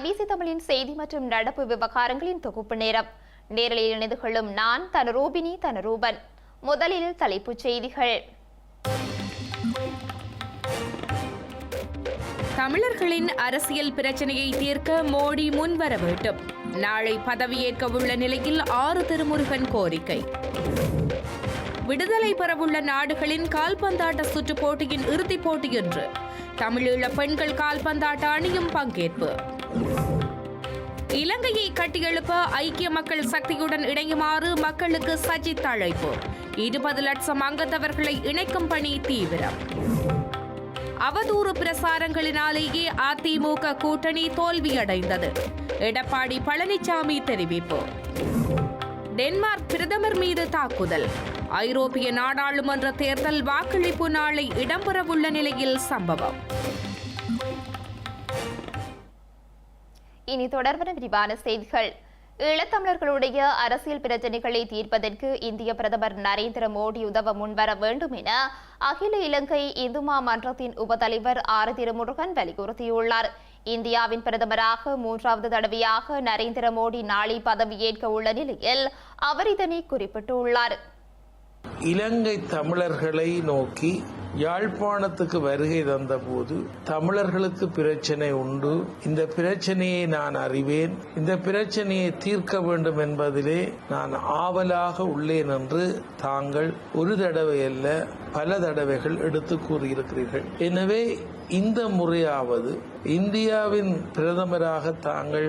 IBC தமிழின் செய்தி மற்றும் நடப்பு விவகாரங்களின் தொகுப்பு நேரம். நேரலில் இணைந்து கொள்ளும் நான் தனரூபினி தனரூபன். முதலில் தலைப்புச் செய்திகள். தமிழர்களின் அரசியல் பிரச்சனையை தீர்க்க மோடி முன்வர வேண்டும் நாளை பதவியேற்க உள்ள நிலையில் ஆறு திருமுருகன் கோரிக்கை. விடுதலை பெறவுள்ள நாடுகளின் கால்பந்தாட்ட சுற்றுப் போட்டியின் இறுதிப் போட்டி என்று தமிழீழ பெண்கள் கால்பந்தாட்ட அணியும் பங்கேற்பு. இலங்கையை கட்டியெழுப்ப ஐக்கிய மக்கள் சக்தியுடன் இணையுமாறு மக்களுக்கு சஜித் அழைப்பு. இருபது லட்சம் அங்கத்தவர்களை இணைக்கும் பணி தீவிரம். அவதூறு பிரசாரங்களினாலேயே அதிமுக கூட்டணி தோல்வியடைந்தது. எடப்பாடி பழனிசாமி தெரிவிப்பு. டென்மார்க் பிரதமர் மீது தாக்குதல். ஐரோப்பிய நாடாளுமன்ற தேர்தல் வாக்களிப்பு நாளை இடம்பெறவுள்ள நிலையில் சம்பவம். இனி தொடர்பான விரிவான செய்திகள். ஈழத்தமிழர்களுடைய அரசியல் பிரச்சினைகளை தீர்ப்பதற்கு இந்திய பிரதமர் நரேந்திர மோடி உதவ முன்வர வேண்டும் என அகில இலங்கை இந்துமா மன்றத்தின் உபதலைவர் ஆர் திருமுருகன் வலியுறுத்தியுள்ளார். இந்தியாவின் பிரதமராக மூன்றாவது தடவையாக நரேந்திர மோடி நாளை பதவியேற்க உள்ள நிலையில் அவர் இதனை குறிப்பிட்டுள்ளார். இலங்கை தமிழர்களை நோக்கி யாழ்ப்பாணத்துக்கு வருகை தந்தபோது தமிழர்களுக்கு பிரச்சனை உண்டு. இந்த பிரச்சனையை நான் அறிவேன். இந்த பிரச்சனையை தீர்க்க வேண்டும் என்பதிலே நான் ஆவலாக உள்ளேன் என்று தாங்கள் ஒரு தடவை அல்ல பல தடவைகள் எடுத்து கூறியிருக்கிறீர்கள். எனவே இந்த முறையாவது இந்தியாவின் பிரதமராக தாங்கள்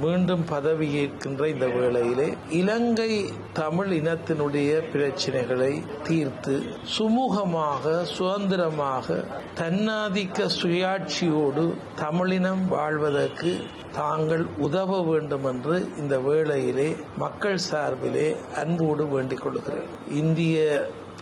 மீண்டும் பதவியேற்கின்ற இந்த வேளையிலே இலங்கை தமிழ் இனத்தினுடைய பிரச்சனைகளை தீர்த்து சுமூகமாக சுதந்திரமாக தன்னாதிக்க சுயாட்சியோடு தமிழினம் வாழ்வதற்கு தாங்கள் உதவ வேண்டும் என்று இந்த வேளையிலே மக்கள் சார்பிலே அன்போடு வேண்டிக் கொள்கிறேன். இந்திய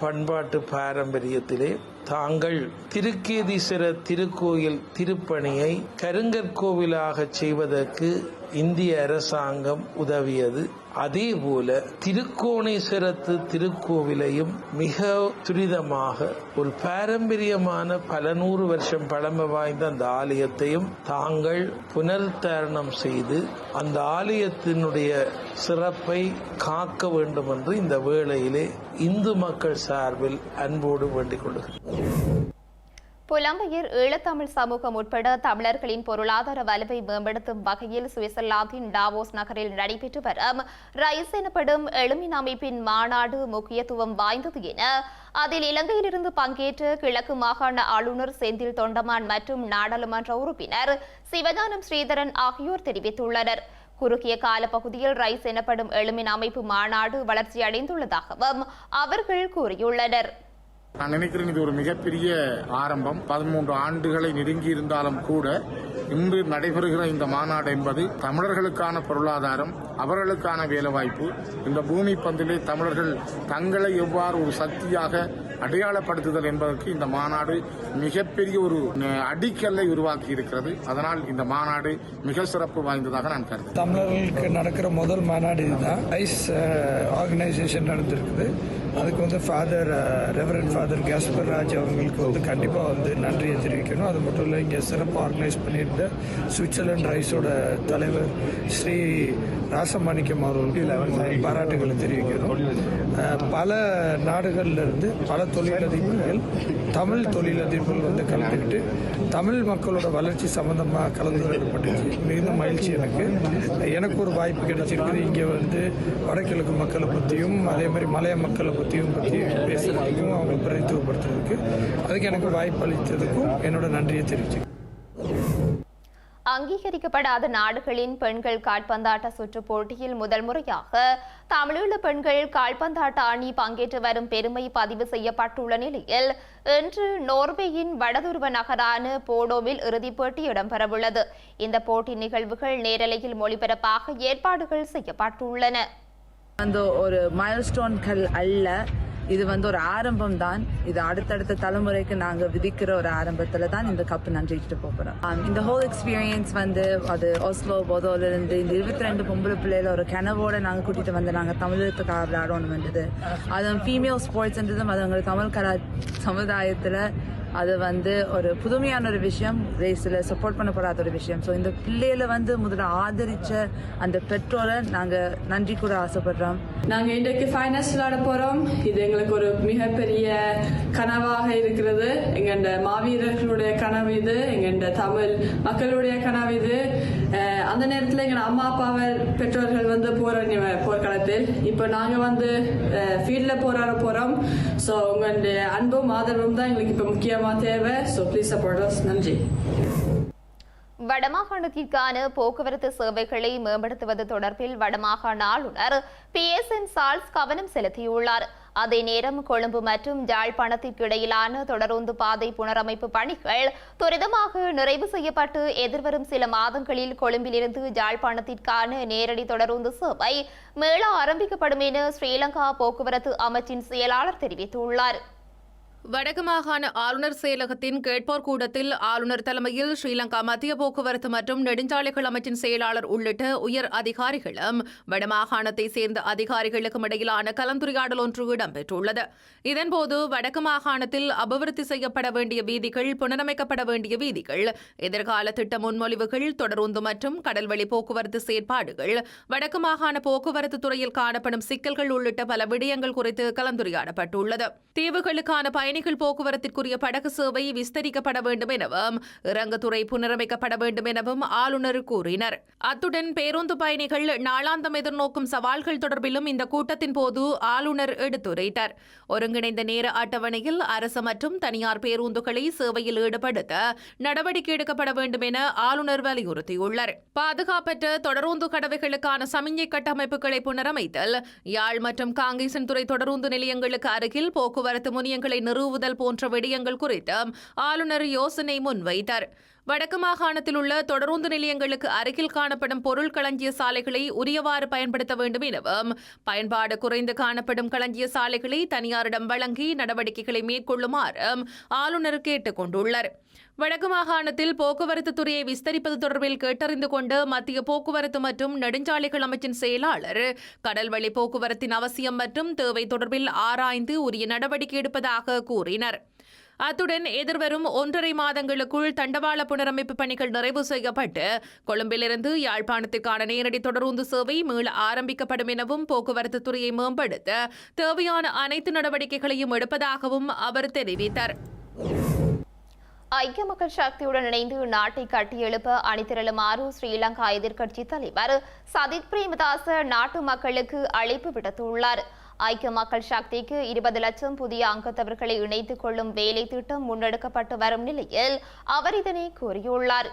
பண்பாட்டு பாரம்பரியத்திலே தாங்கள் திருக்கேதீஸ்வரர் திருக்கோயில் திருப்பணியை கருங்கற்கோவிலாக செய்வதற்கு இந்திய அரசாங்கம் உதவியது. அதே போல திருக்கோணேஸ்வரத்து திருக்கோவிலையும் மிக துரிதமாக ஒரு பாரம்பரியமான பல நூறு வருஷம் பழமை வாய்ந்த அந்த ஆலயத்தையும் தாங்கள் புனருத்தாரணம் செய்து அந்த ஆலயத்தினுடைய சிறப்பை காக்க வேண்டும் என்று இந்த வேளையிலே இந்து மக்கள் சார்பில் அன்போடு வேண்டிக் கொள்கிறேன். புலம்பெயர் ஈழத்தமிழ் சமூகம் உட்பட தமிழர்களின் பொருளாதார வலுவை மேம்படுத்தும் வகையில் சுவிட்சர்லாந்தின் டாவோஸ் நகரில் நடைபெற்று வரும் ரைஸ் எனப்படும் எழுமின் அமைப்பின் மாநாடு முக்கியத்துவம் வாய்ந்தது என அதில் இலங்கையிலிருந்து பங்கேற்ற கிழக்கு மாகாண ஆளுநர் செந்தில் தொண்டமான் மற்றும் நாடாளுமன்ற உறுப்பினர் சிவஞானம் ஸ்ரீதரன் ஆகியோர் தெரிவித்துள்ளனர். குறுகிய காலப்பகுதியில் ரைஸ் எனப்படும் எழுமின் அமைப்பு மாநாடு வளர்ச்சியடைந்துள்ளதாகவும் அவர்கள் கூறியுள்ளனர். நான் நினைக்கிறேன் இது ஒரு மிகப்பெரிய ஆரம்பம். பதிமூன்று ஆண்டுகளை நெருங்கி இருந்தாலும் கூட இன்று நடைபெறுகிற இந்த மாநாடு என்பது தமிழர்களுக்கான பொருளாதாரம் அவர்களுக்கான வேலைவாய்ப்பு. இந்த பூமி பந்திலே தமிழர்கள் தங்களை எவ்வாறு ஒரு சக்தியாக அடையாளப்படுத்துதல் என்பதற்கு இந்த மாநாடு மிகப்பெரிய ஒரு அடிக்கல்லை உருவாக்கி இருக்கிறது அதனால் இந்த மாநாடு மிக சிறப்பு வாய்ந்ததாக நான் கருதுகிறேன். தமிழர்களுக்கு நடக்கிற முதல் மாநாடு இதுதான். ஐஸ் ஆர்கனைசேஷன் நடந்திருக்குது. அதுக்கு வந்து father reverend father Casper Raj அவங்களுக்கு வந்து கண்டிப்பாக வந்து நன்றியை தெரிவிக்கணும். அது மட்டும் இல்லை இங்கே சிறப்பாக ஆர்கனைஸ் பண்ணியிருந்த சுவிட்சர்லாந்து ரைஸோட தலைவர் ஸ்ரீ ராசமாணிக்கம் அவர்களுக்கு பாராட்டுகளை தெரிவிக்கணும் பல நாடுகளில் இருந்து பல தொழிலதிபர்கள் தமிழ் தொழிலதிபர்கள் வந்து கலந்துக்கிட்டு தமிழ் மக்களோட வளர்ச்சி சம்பந்தமாக கலந்துரையாடப்பட்டுச்சு மிகுந்த மகிழ்ச்சி எனக்கு. எனக்கு ஒரு வாய்ப்பு கிடைச்சிருக்குது. இங்கே வந்து வடகிழக்கு மக்களை பற்றியும் அதே மாதிரி மலைய மக்களை பற்றியும் பற்றி பேசுறதுக்கும் அவங்க பிரதித்துவப்படுத்துறதுக்கு அதுக்கு எனக்கு வாய்ப்பு அளித்ததுக்கும் என்னோட நன்றியை தெரிவிச்சு அங்கீகரிக்கப்படாத நாடுகளின் பெண்கள் கால்பந்தாட்ட சுற்று போட்டியில் முதல் முறையாக தமிழீழ பெண்கள் கால்பந்தாட்ட அணி பங்கேற்று வரும் பெருமை பதிவு செய்யப்பட்டுள்ள நிலையில் இன்று நோர்வேயின் வடதுருவ நகரான போடோவில் இறுதிப் போட்டி இடம்பெறவுள்ளது. இந்த போட்டி நிகழ்வுகள் நேரலையில் மொழிபரப்பாக ஏற்பாடுகள் செய்யப்பட்டுள்ளன. அந்த ஒரு மைல்ஸ்டோன்கள் அல்ல. இது வந்து ஒரு ஆரம்பம் தான் இது அடுத்தடுத்த தலைமுறைக்கு நாங்க விதிக்கிற ஒரு ஆரம்பத்துல தான் இந்த கப் நன்றிட்டு போகிறோம் இந்த ஹோல் எக்ஸ்பீரியன்ஸ் வந்து அது ஒஸ்லோ போதோல இருந்து இந்த இருபத்தி ரெண்டு பொம்பளை பிள்ளையில ஒரு கனவோட நாங்க கூட்டிட்டு வந்து நாங்க தமிழகத்துக்காக விளையாடணும் வந்தது. அதுவும் ஃபீமேல் ஸ்போர்ட்ஸ்ன்றதும் அது எங்களுக்கு தமிழ் கலா சமுதாயத்துல அது வந்து ஒரு புதுமையான ஒரு விஷயம் ரேஸில் சப்போர்ட் பண்ணப்படாத ஒரு விஷயம். ஸோ இந்த பிள்ளைகளை வந்து முதல்ல ஆதரிச்ச அந்த பெற்றோரை நாங்கள் நன்றி கூட ஆசைப்படுறோம். நாங்கள் இன்றைக்கு ஃபைனல்ஸ் விளாட போகிறோம் இது எங்களுக்கு ஒரு மிகப்பெரிய கனவாக இருக்கிறது. எங்க மாவீரர்களுடைய கனவு இது எங்க தமிழ் மக்களுடைய கனவு இது. அந்த நேரத்தில் எங்கள் அம்மா அப்பாவை பெற்றோர்கள் வந்து போகிறாங்க போர்க்களத்தில் இப்போ நாங்கள் வந்து ஃபீல்டில் போராட போகிறோம் ஸோ உங்களுடைய அன்பும் ஆதரவும் தான் எங்களுக்கு இப்போ முக்கியமாக தேவை. ஸோ ப்ளீஸ் சப்போர்ட் நன்றி. வடமாகாணத்திற்கான போக்குவரத்து சேவைகளை மேம்படுத்துவது தொடர்பில் வடமாகாண ஆளுநர் பி எஸ் என் சால்ஸ் கவனம் செலுத்தியுள்ளார். அதே நேரம் கொழும்பு மற்றும் யாழ்ப்பாணத்திற்கு இடையிலான தொடருந்து பாதை புனரமைப்பு பணிகள் துரிதமாக நிறைவு செய்யப்பட்டு எதிர்வரும் சில மாதங்களில் கொழும்பிலிருந்து யாழ்ப்பாணத்திற்கான நேரடி தொடருந்து சேவை மீள ஆரம்பிக்கப்படும் என ஸ்ரீலங்கா போக்குவரத்து அமைச்சின் செயலாளர் தெரிவித்துள்ளார். வடக்கு மாகாண ஆளுநர் செயலகத்தின் கேட்போர் கூடத்தில் ஆளுநர் தலைமையில் ஸ்ரீலங்கா மத்திய போக்குவரத்து மற்றும் நெடுஞ்சாலைகள் அமைச்சின் செயலாளர் உள்ளிட்ட உயர் அதிகாரிகளும் வடமாகாணத்தை சேர்ந்த அதிகாரிகளுக்கும் இடையிலான கலந்துரையாடல் ஒன்று இடம்பெற்றுள்ளது. இதன்போது வடக்கு மாகாணத்தில் அபிவிருத்தி செய்யப்பட வேண்டிய வீதிகள் புனரமைக்கப்பட வேண்டிய வீதிகள் எதிர்கால திட்ட முன்மொழிவுகள் தொடருந்து மற்றும் கடல்வழி போக்குவரத்து செயற்பாடுகள் வடக்கு மாகாண போக்குவரத்து துறையில் காணப்படும் சிக்கல்கள் உள்ளிட்ட பல விடயங்கள் குறித்து கலந்துரையாடப்பட்டுள்ளது. தீவுகளுக்கான பயணிகள் போக்குவரத்திற்குரிய படகு சேவை விஸ்தரிக்கப்பட வேண்டும் எனவும் இறங்குத்துறை புனரமைக்கப்பட வேண்டும் எனவும் ஆளுநர் கூறினர். அத்துடன் பேருந்து பயணிகள் நாளாந்தம் எதிர்நோக்கும் சவால்கள் தொடர்பிலும் இந்த கூட்டத்தின் போது ஆளுநர் எடுத்துரைத்தார். ஒருங்கிணைந்த நேர அட்டவணையில் அரசு மற்றும் தனியார் பேருந்துகளை சேவையில் ஈடுபடுத்த நடவடிக்கை எடுக்கப்பட வேண்டும் என ஆளுநர் வலியுறுத்தியுள்ளார். பாதுகாப்பற்ற தொடரூந்து கடவைகளுக்கான சமிஞ்சை கட்டமைப்புகளை புனரமைத்தல் யாழ் மற்றும் காங்கேசன்துறை தொடரூந்து நிலையங்களுக்கு அருகில் போக்குவரத்து முனியங்களை நிறுவுதல் போன்ற விடயங்கள் குறித்து ஆளுநர் யோசனை முன்வைத்தார். வடக்கு மாகாணத்தில் உள்ள தொடருந்து நிலையங்களுக்கு அருகில் காணப்படும் பொருள் களஞ்சிய சாலைகளை உரியவாறு பயன்படுத்த வேண்டும் எனவும் பயன்பாடு குறைந்து காணப்படும் களஞ்சிய சாலைகளை தனியாரிடம் வழங்கி நடவடிக்கைகளை மேற்கொள்ளுமாறு ஆளுநர் கேட்டுக் கொண்டுள்ளார் வடக்கு மாகாணத்தில் போக்குவரத்து துறையை விஸ்தரிப்பது தொடர்பில் கேட்டறிந்து கொண்டு மத்திய போக்குவரத்து மற்றும் நெடுஞ்சாலைகள் அமைச்சின் செயலாளர் கடல்வழி போக்குவரத்தின் அவசியம் மற்றும் தேவை தொடர்பில் ஆராய்ந்து உரிய நடவடிக்கை எடுப்பதாக கூறினர். அத்துடன் எதிர்வரும் ஒன்றரை மாதங்களுக்குள் தண்டவாள புனரமைப்பு பணிகள் நிறைவு செய்யப்பட்டு கொழும்பிலிருந்து யாழ்ப்பாணத்திற்கான நேரடி தொடருந்து சேவை மீள ஆரம்பிக்கப்படும் எனவும் போக்குவரத்து துறையை மேம்படுத்த தேவையான அனைத்து நடவடிக்கைகளையும் எடுப்பதாகவும் அவர் தெரிவித்தார். ஐக்கிய மக்கள் சக்தியுடன் இணைந்து நாட்டை கட்டியெழுப்ப அணிதிரளுமாறு ஸ்ரீலங்கா எதிர்க்கட்சி தலைவர் சதித் பிரேமதாச நாட்டு மக்களுக்கு அழைப்பு விடுத்துள்ளார். ஐக்கிய மக்கள் சக்திக்கு இருபது லட்சம் புதிய அங்கத்தவர்களை இணைத்துக் கொள்ளும் வேலை திட்டம் முன்னெடுக்கப்பட்டு வரும் நிலையில் அவர் இதனை கூறியுள்ளார்.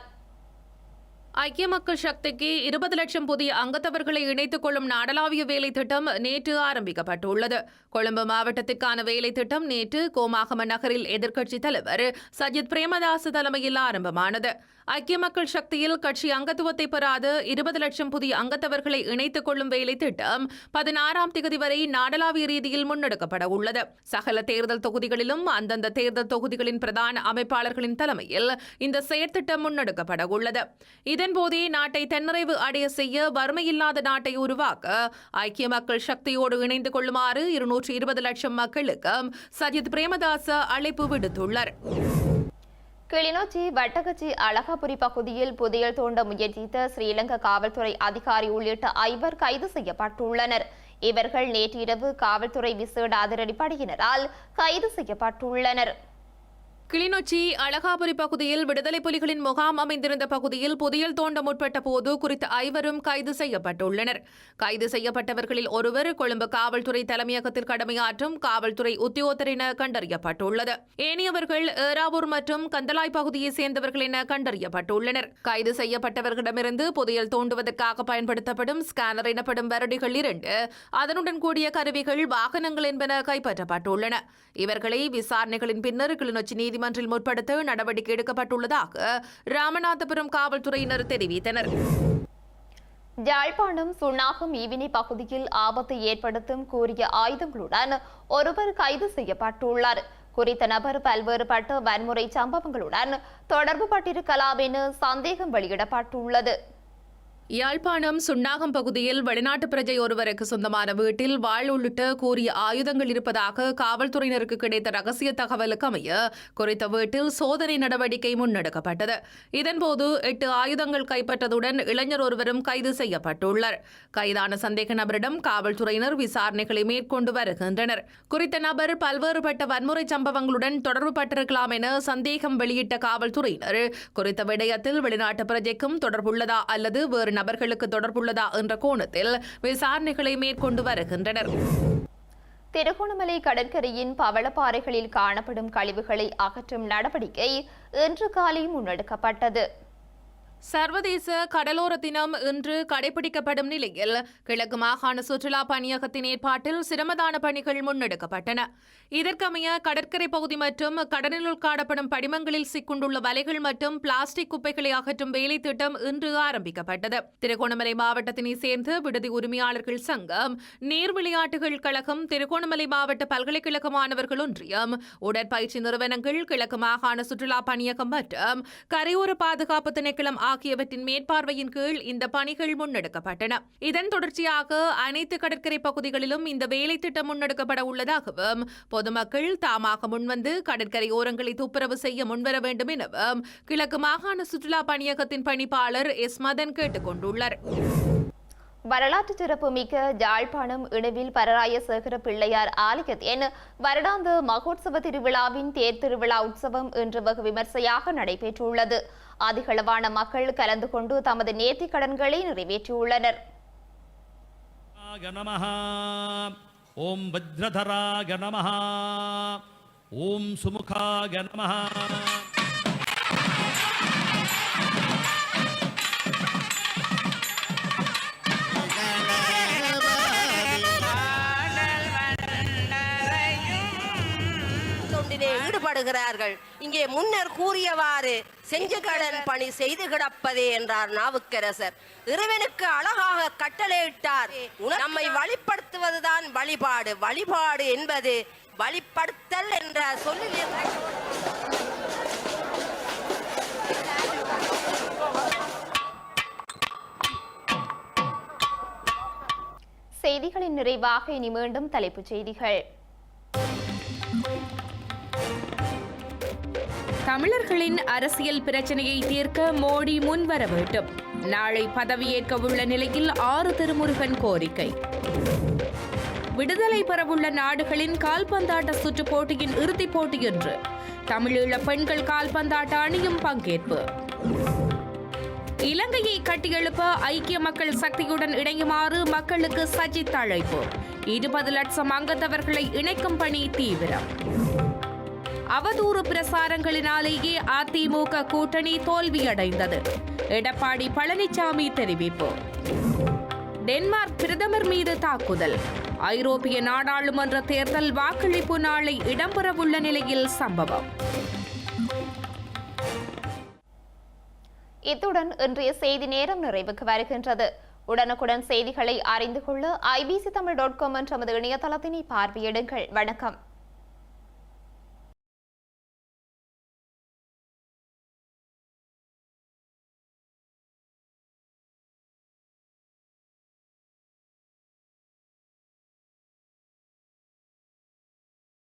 ஐக்கிய மக்கள் சக்திக்கு இருபது லட்சம் புதிய அங்கத்தவர்களை இணைத்துக் கொள்ளும் நாடளாவிய வேலை திட்டம் நேற்று ஆரம்பிக்கப்பட்டுள்ளது. கொழும்பு மாவட்டத்திற்கான வேலை திட்டம் நேற்று கோமாகம நகரில் எதிர்க்கட்சித் தலைவர் சஜித் பிரேமதாஸ் தலைமையில் ஆரம்பமானது. ஐக்கிய மக்கள் சக்தியில் கட்சி அங்கத்துவத்தை பெறாத இருபது லட்சம் புதிய அங்கத்தவர்களை இணைத்துக் கொள்ளும் வேலை திட்டம் பதினாறாம் தேதி வரை நாடளாவிய ரீதியில் முன்னெடுக்கப்பட உள்ளது. சகல தேர்தல் தொகுதிகளிலும் அந்தந்த தேர்தல் தொகுதிகளின் பிரதான அமைப்பாளர்களின் தலைமையில் இந்த செயற்திட்டம் முன்னெடுக்கப்பட உள்ளது. இதன்போதே நாட்டை தன்னிறைவு அடைய செய்ய வறுமையில்லாத நாட்டை உருவாக்க ஐக்கிய மக்கள் சக்தியோடு இணைந்து கொள்ளுமாறு இருநூற்றி இருபது லட்சம் மக்களுக்கு சஜித் பிரேமதாச அழைப்பு விடுத்துள்ளார். கிளிநொச்சி வட்டகச்சி அழகாபுரி பகுதியில் புதையல் தோண்ட முயற்சித்த ஸ்ரீலங்கா காவல்துறை அதிகாரி உள்ளிட்ட ஐவர் கைது செய்யப்பட்டுள்ளனர். இவர்கள் நேற்றிரவு காவல்துறை விசேட அதிரடிப்படையினரால் கைது செய்யப்பட்டுள்ளனர். கிளிநொச்சி அழகாபுரி பகுதியில் விடுதலை புலிகளின் முகாம் அமைந்திருந்த பகுதியில் புதையல் தோண்ட முற்பட்ட போது குறித்த ஐவரும் கைது செய்யப்பட்டுள்ளனர். கைது செய்யப்பட்டவர்களில் ஒருவர் கொழும்பு காவல்துறை தலைமையகத்தில் கடமையாற்றும் காவல்துறை உத்தியோகத்தர் என கண்டறியப்பட்டுள்ளது. ஏனையவர்கள் ஏராவூர் மற்றும் கந்தலாய் பகுதியைச் சேர்ந்தவர்கள் என கண்டறியப்பட்டுள்ளனர். கைது செய்யப்பட்டவர்களிடமிருந்து புதையல் தோண்டுவதற்காக பயன்படுத்தப்படும் ஸ்கேனர் எனப்படும் வரடிகள் இரண்டு அதனுடன் கூடிய கருவிகள் வாகனங்கள் என்பன கைப்பற்றப்பட்டுள்ளன. இவர்களை விசாரணைகளின் பின்னர் கிளிநொச்சி நீதிமன்றில் முற்படுத்த நடவடிக்கை எடுக்கப்பட்டுள்ளதாக ராமநாதபுரம் காவல்துறையினர் தெரிவித்தனர். யாழ்ப்பாணம் சுண்ணாகம் ஈவினி பகுதியில் ஆபத்தை ஏற்படுத்தும் கூறிய ஆயுதங்களுடன் ஒருவர் கைது செய்யப்பட்டுள்ளார். குறித்த நபர் பல்வேறுபட்ட வன்முறை சம்பவங்களுடன் தொடர்பு பட்டிருக்கலாம் என சந்தேகம் வெளியிடப்பட்டுள்ளது. யாழ்ப்பாணம் சுண்ணாகம் பகுதியில் வெளிநாட்டு பிரஜை ஒருவருக்கு சொந்தமான வீட்டில் வாழ் உள்ளிட்ட கூறிய ஆயுதங்கள் இருப்பதாக காவல்துறையினருக்கு கிடைத்த ரகசிய தகவலுக்கு அமைய குறித்த வீட்டில் சோதனை நடவடிக்கை முன்னெடுக்கப்பட்டது. இதன்போது எட்டு ஆயுதங்கள் கைப்பற்றதுடன் இளைஞர் ஒருவரும் கைது செய்யப்பட்டுள்ளார். கைதான சந்தேக நபரிடம் காவல்துறையினர் விசாரணைகளை மேற்கொண்டு வருகின்றனர். குறித்த நபர் பல்வேறுபட்ட வன்முறை சம்பவங்களுடன் தொடர்பு பட்டிருக்கலாம் என சந்தேகம் வெளியிட்ட காவல்துறையினர் குறித்த விடயத்தில் வெளிநாட்டு பிரஜைக்கும் தொடர்புள்ளதா அல்லது வேறு நபர்களுக்கு தொடர்புள்ளதா என்ற கோணத்தில் விசாரணைகளை மேற்கொண்டு வருகின்றனர். திருகோணமலை கடற்கரையின் பவளப்பாறைகளில் காணப்படும் கழிவுகளை அகற்றும் நடவடிக்கை இன்று காலை முன்னெடுக்கப்பட்டது. சர்வதேச கடலோர தினம் இன்று கடைபிடிக்கப்படும் நிலையில் கிழக்கு மாகாண சுற்றுலா பணியகத்தின் ஏற்பாட்டில் சிரமதான பணிகள் முன்னெடுக்கப்பட்டன. இதற்கமைய கடற்கரை பகுதி மற்றும் கடலில் காணப்படும் படிமங்களில் சிக்குண்டுள்ள வலைகள் மற்றும் பிளாஸ்டிக் குப்பைகளை அகற்றும் வேலை திட்டம் இன்று ஆரம்பிக்கப்பட்டது. திருகோணமலை மாவட்டத்தினை சேர்ந்த விடுதி உரிமையாளர்கள் சங்கம் நீர் விளையாட்டுகள் கழகம் திருகோணமலை மாவட்ட பல்கலைக்கழக மாணவர்கள் ஒன்றியம் உடற்பயிற்சி நிறுவனங்கள் கிழக்கு மாகாண சுற்றுலா பணியகம் மற்றும் கரையோர பாதுகாப்பு திணைக்களம் ஆகியவற்றின் மேற்பார்வையின் கீழ் இந்த பணிகள் முன்னெடுக்கப்பட்டன. இதன் தொடர்ச்சியாக அனைத்து கடற்கரை பகுதிகளிலும் இந்த வேலை திட்டம் முன்னெடுக்கப்பட உள்ளதாகவும் பொதுமக்கள் தாமாக முன்வந்து கடற்கரை ஓரங்களை துப்புரவு செய்ய முன்வர வேண்டும் எனவும் கிழக்கு மாகாண சுற்றுலா பணியகத்தின் பணிப்பாளர் எஸ். மதன் கேட்டுக் கொண்டுள்ளார் வரலாற்று சிறப்புமிக்க ஜாழ்ப்பாணம் இணைவில் பரராய சேகர பிள்ளையார் ஆலயத்தின் வருடாந்த மகோத்சவ திருவிழாவின் தேர் திருவிழா உற்சவம் இன்று வகு விமர்சையாக நடைபெற்றுள்ளது. அதிகளவான மக்கள் கலந்து கொண்டு தமது நேர்த்திக் கடன்களை நிறைவேற்றியுள்ளனர். ஓம் பத்ரதராக நமஹா. ஓம் சுமுகாக நமஹா. தொண்டிலே ஈடுபடுகிறார்கள். இங்கே முன்னர் கூறியவாறு செஞ்சு கடன் பணி செய்து கிடப்பதே என்றார் நாவுக்கரசர். இறைவனுக்கு அழகாக கட்டளையிட்டார் நம்மை வழிபடுத்துவதுதான் வழிபாடு. வழிபாடு என்பது வழிபடுத்தல் என்ற சொல்லில் செய்திகளின் நிறைவாக இனி மீண்டும் தலைப்புச் செய்திகள். தமிழர்களின் அரசியல் பிரச்சனையை தீர்க்க மோடி முன்வர வேண்டும் நாளை பதவியேற்க உள்ள நிலையில் ஆறு திருமுருகன் கோரிக்கை. விடுதலை பெறவுள்ள நாடுகளின் கால்பந்தாட்ட சுற்றுப் போட்டியின் இறுதிப் போட்டி என்று தமிழீழ பெண்கள் கால்பந்தாட்ட அணியும் பங்கேற்பு. இலங்கையை கட்டியெழுப்ப ஐக்கிய மக்கள் சக்தியுடன் இணையுமாறு மக்களுக்கு சஜித் அழைப்பு. இருபது லட்சம் அங்கத்தவர்களை இணைக்கும் பணி தீவிரம். அவதூறு பிரசாரங்களினாலேயே அதிமுக கூட்டணி தோல்வியடைந்தது. எடப்பாடி பழனிசாமி தெரிவிப்பு. டென்மார்க் பிரதமர் மீது தாக்குதல். ஐரோப்பிய நாடாளுமன்ற தேர்தல் வாக்களிப்பு நாளை இடம்பெறவுள்ள நிலையில் சம்பவம். இத்துடன் இன்றைய செய்தி நேரம் நிறைவுக்கு வருகின்றது. உடனுக்குடன் செய்திகளை அறிந்து கொள்ள ஐபிசி தமிழ் டாட் காம் என்ற நமது இணையதளத்தினை பார்வையிடுங்கள். வணக்கம்.